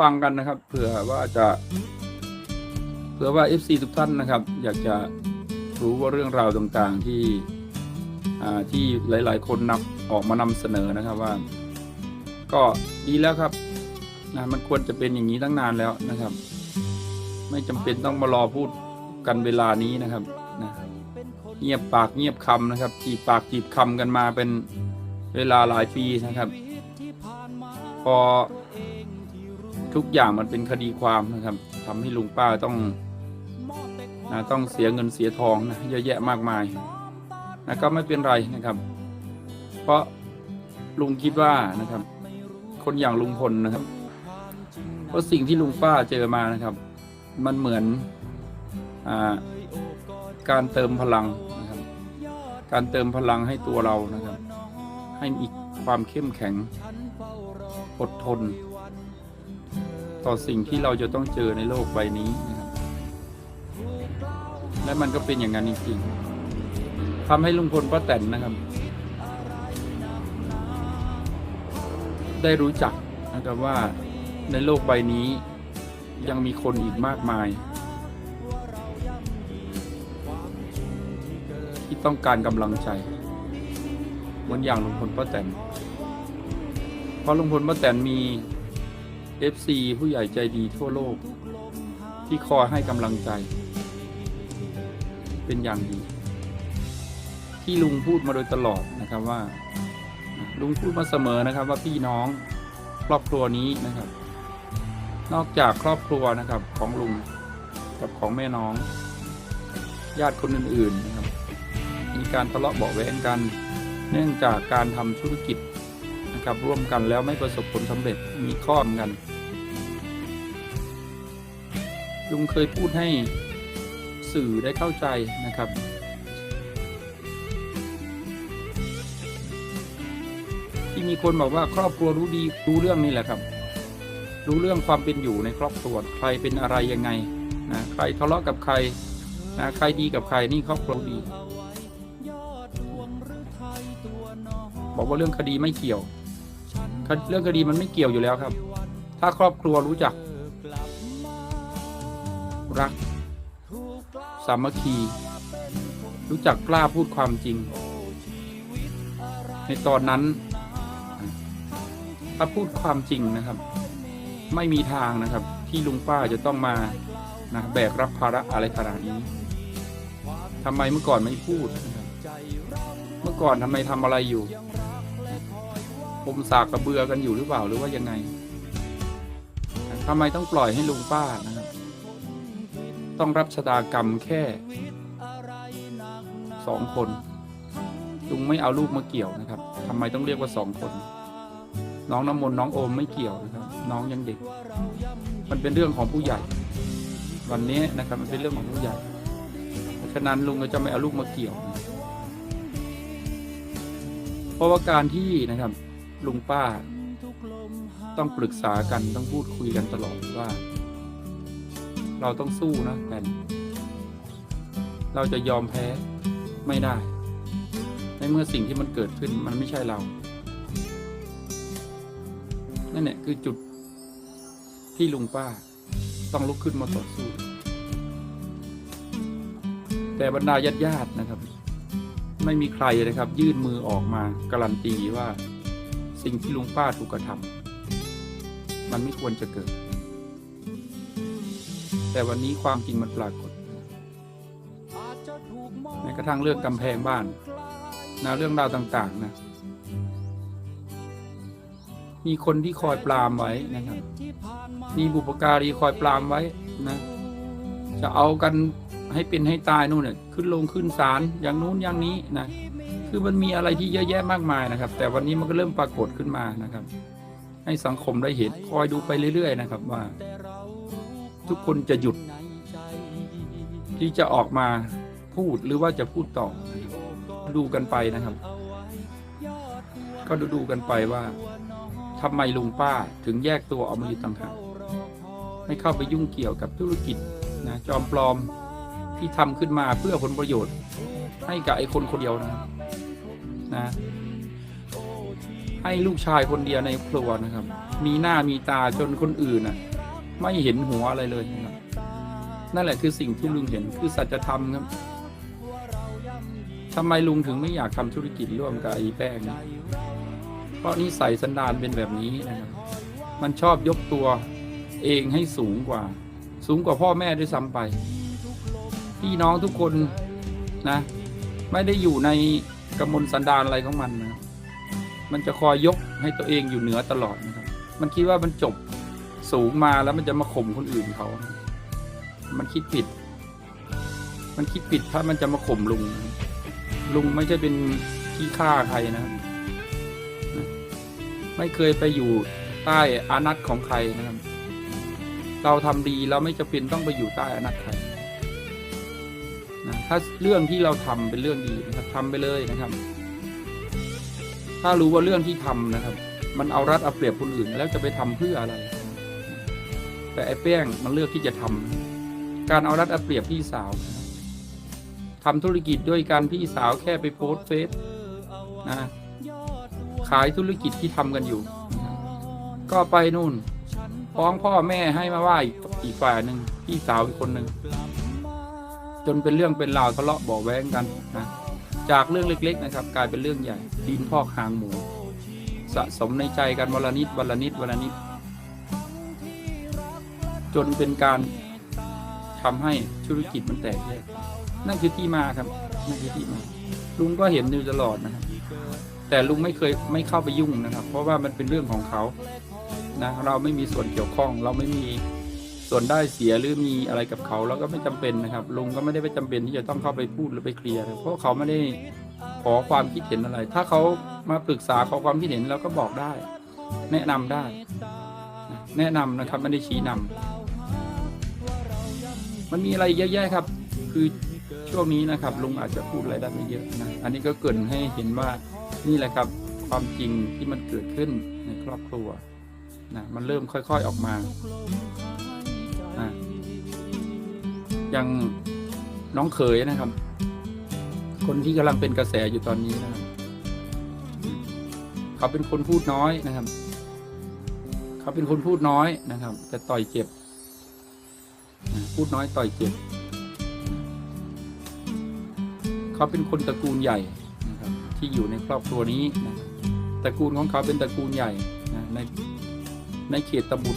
ฟังกันนะครับเผื่อว่าจะเผื่อว่า FC ทุกท่านนะครับ อยากจะรู้ว่าเรื่องราวต่างๆที่ที่หลายๆ คนนำออกมานำเสนอนะครับว่า ก็ดีแล้วครับนะมันควรจะเป็นอย่างนี้ตั้งนานแล้วนะครับ ไม่จำเป็นต้องมารอพูดกันเวลานี้นะครับนะเงียบปากเงียบคำนะครับจีบปากจีบคำกันมาเป็นเวลาหลายปีนะครับ พอ ทุกอย่างมันเป็นคดีความนะครับทำให้ลุงป้าต้องนะต้องเสียเงินเสียทองนะเยอะแยะมากมายนะก็ไม่เป็นไรนะครับ เพราะลุงคิดว่านะครับ คนอย่างลุงพลนะครับ เพราะสิ่งที่ลุงป้าเจอมานะครับ มันเหมือนอการเติมพลังนะครับ การเติมพลังให้ตัวเรานะครับ ให้มีความเข้มแข็งอดทน ต่อสิ่งที่เราจะต้องเจอในโลกใบนี้นะครับและมันก็เป็นอย่างนั้นจริงๆทำให้ลุงพลป้าแตนนะครับ ได้รู้จักนะครับว่าในโลกใบนี้ยังมีคนอีกมากมาย ที่ต้องการกำลังใจเหมือนอย่างลุงพลป้าแตนเพราะลุงพลป้าแตนมี FC ผู้ใหญ่ใจดีทั่วโลก ที่คอยให้กำลังใจ เป็นอย่างดี ที่ลุงพูดมาโดยตลอดนะครับว่า ลุงพูดมาเสมอนะครับว่าพี่น้องครอบครัวนี้นะครับ นอกจากครอบครัวนะครับของลุงกับของแม่น้อง ญาติคนอื่นๆนะครับ มีการทะเลาะเบาะแว้งกัน เนื่องจากการทำธุรกิจ นะครับร่วมกันแล้วไม่ประสบผลสำเร็จมีข้อมกัน ลุงเคยพูดให้สื่อได้เข้าใจนะครับ ที่มีคนบอกว่าครอบครัวรู้ดีรู้เรื่องนี่แหละครับ รู้เรื่องความเป็นอยู่ในครอบครัวใครเป็นอะไรยังไงนะใครทะเลาะกับใครนะใครดีกับใครนี่ครอบครัวดีบอกว่าเรื่องคดีไม่เกี่ยว เรื่องคดีมันไม่เกี่ยวอยู่แล้วครับ ถ้าครอบครัวรู้จัก รัก สามัคคี รู้จักกล้าพูดความจริง ในตอนนั้น ถ้าพูดความจริงนะครับ ไม่มีทางนะครับ ที่ลุงป้าจะต้องมานะแบกรับภาระอะไรขนาดนี้ทำไมเมื่อก่อนไม่พูด เมื่อก่อนทำไมทำอะไรอยู่ มสากกระเบือกันอยู่หรือเปล่าหรือว่ายังไงทำไมต้องปล่อยให้ลุงป้านะครับ ต้องรับชะตากรรมแค่สองคนลุงไม่เอาลูกมาเกี่ยวนะครับทำไมต้องเรียกว่าสองคน น้องน้ำมนต์น้องโอมไม่เกี่ยวนะครับ น้องยังเด็ก มันเป็นเรื่องของผู้ใหญ่ วันนี้นะครับมันเป็นเรื่องของผู้ใหญ่เพราะฉะนั้นลุงก็จะไม่เอาลูกมาเกี่ยว เพราะว่าการที่นะครับ ลุงป้า ต้องปรึกษากันต้องพูดคุยกันตลอดว่า เราต้องสู้นะแผ่นเราจะยอมแพ้ไม่ได้ ในเมื่อสิ่งที่มันเกิดขึ้นมันไม่ใช่เรา นั่นแหละคือจุดที่ลุงป้า ต้องลุกขึ้นมาต่อสู้ แต่บรรดาญาติญาติๆนะครับ ไม่มีใครนะครับ ยื่นมือออกมาการันตีว่า สิ่งที่ลุงป้าถูกกระทำมันไม่ควรจะเกิด แต่วันนี้ความจริงมันปรากฏแม้กระทั่งเรื่องกำแพงบ้านนะเรื่องราวต่างๆนะมีคนที่คอยปรามไว้นะครับ มีบุปการีคอยปรามไว้นะ จะเอากัน ให้เป็นให้ตายนู่นเนี่ยขึ้นลงขึ้นศาลอย่างนู้นอย่างนี้นะคือมันมีอะไรที่เยอะแยะมากมายนะครับ แต่วันนี้มันก็เริ่มปรากฏขึ้นมานะครับ ให้สังคมได้เห็นคอยดูไปเรื่อย ๆ นะครับว่า ทุกคนจะหยุด ที่จะออกมาพูดหรือว่าจะพูดต่อ ดูกันไปนะครับ ก็ดูดูกันไปว่าทำไมลุงป้าถึงแยกตัวออกมาอยู่ต่างหากไม่เข้าไปยุ่งเกี่ยวกับธุรกิจนะจอมปลอม ที่ทำขึ้นมาเพื่อผลประโยชน์ ให้กับไอ้คนคนเดียวนะครับนะ ให้ลูกชายคนเดียวในครัวนะครับ มีหน้ามีตาจนคนอื่นน่ะไม่เห็นหัวอะไรเลยนะครับนั่นแหละคือสิ่งที่ลุงเห็นคือสัจธรรมครับทำไมลุงถึงไม่อยากทำธุรกิจร่วมกับไอ้แป้งเนี่ยเพราะนิสัยสันดานเป็นแบบนี้นะครับ มันชอบยกตัวเองให้สูงกว่า สูงกว่าพ่อแม่ด้วยซ้ำไป พี่น้องทุกคนนะ ไม่ได้อยู่ในกำมลสันดานอะไรของมันนะมันจะคอยยกให้ตัวเองอยู่เหนือตลอดนะครับ มันคิดว่ามันจบสูงมาแล้วมันจะมาข่มคนอื่นเขา มันคิดผิด มันคิดผิดถ้ามันจะมาข่มลุงนะลุงไม่ใช่เป็นขี้ข้าใครนะครับนะไม่เคยไปอยู่ใต้อานัตของใครนะครับ เราทำดีเราไม่จะเป็นต้องไปอยู่ใต้อานัตใคร นะถ้าเรื่องที่เราทำเป็นเรื่องดีนะครับทำไปเลยนะครับ ถ้ารู้ว่าเรื่องที่ทำนะครับ มันเอารัดเอาเปรียบคนอื่นแล้วจะไปทำเพื่ออะไร แต่ไอ้แป้งมันเลือกที่จะทำการเอารัดเอาเปรียบพี่สาวนะครับทำธุรกิจด้วยการพี่สาวแค่ไปโพสเฟซนะขายธุรกิจที่ทำกันอยู่ ก็ไปนู่นฟ้องพ่อแม่ให้มาว่าอีกฝ่ายหนึ่งพี่สาวอีกคนหนึ่ง จนเป็นเรื่องเป็นราวทะเลาะเบาะแว้งกันนะจากเรื่องเล็ก ๆ นะครับ กลายเป็นเรื่องใหญ่ดินพอกหางหมู สะสมในใจกันวันละนิดวันละนิดวันละนิด จนเป็นการทำให้ธุรกิจมันแตกแยกนั่นคือที่มาครับนั่นคือที่มา ลุงก็เห็นอยู่ตลอดนะครับ แต่ลุงไม่เคยไม่เข้าไปยุ่งนะครับ เพราะว่ามันเป็นเรื่องของเขานะเราไม่มีส่วนเกี่ยวข้อง เราไม่มี ส่วนได้เสียหรือมีอะไรกับเขาเราก็ไม่จำเป็นนะครับ ลุงก็ไม่ได้ไปจำเป็นที่จะต้องเข้าไปพูดหรือไปเคลียร์เพราะเขาไม่ได้ขอความคิดเห็นอะไร ถ้าเขามาปรึกษาขอความคิดเห็นเราก็บอกได้ แนะนำได้ แนะนำนะครับไม่ได้ชี้นำมันมีอะไรเยอะแยะครับ คือช่วงนี้นะครับ ลุงอาจจะพูดอะไรได้ไม่เยอะนะอันนี้ก็เกินให้เห็นว่านี่แหละครับ ความจริงที่มันเกิดขึ้นในครอบครัวนะมันเริ่มค่อย ๆออกมา อย่างน้องเขยนะครับ คนที่กำลังเป็นกระแสอยู่ตอนนี้นะครับ เขาเป็นคนพูดน้อยนะครับ เขาเป็นคนพูดน้อยนะครับ แต่ต่อยเจ็บ พูดน้อยต่อยเจ็บ เขาเป็นคนตระกูลใหญ่นะครับ ที่อยู่ในครอบครัวนี้นะตระกูลของเขาเป็นตระกูลใหญ่นะในในเขตตำบล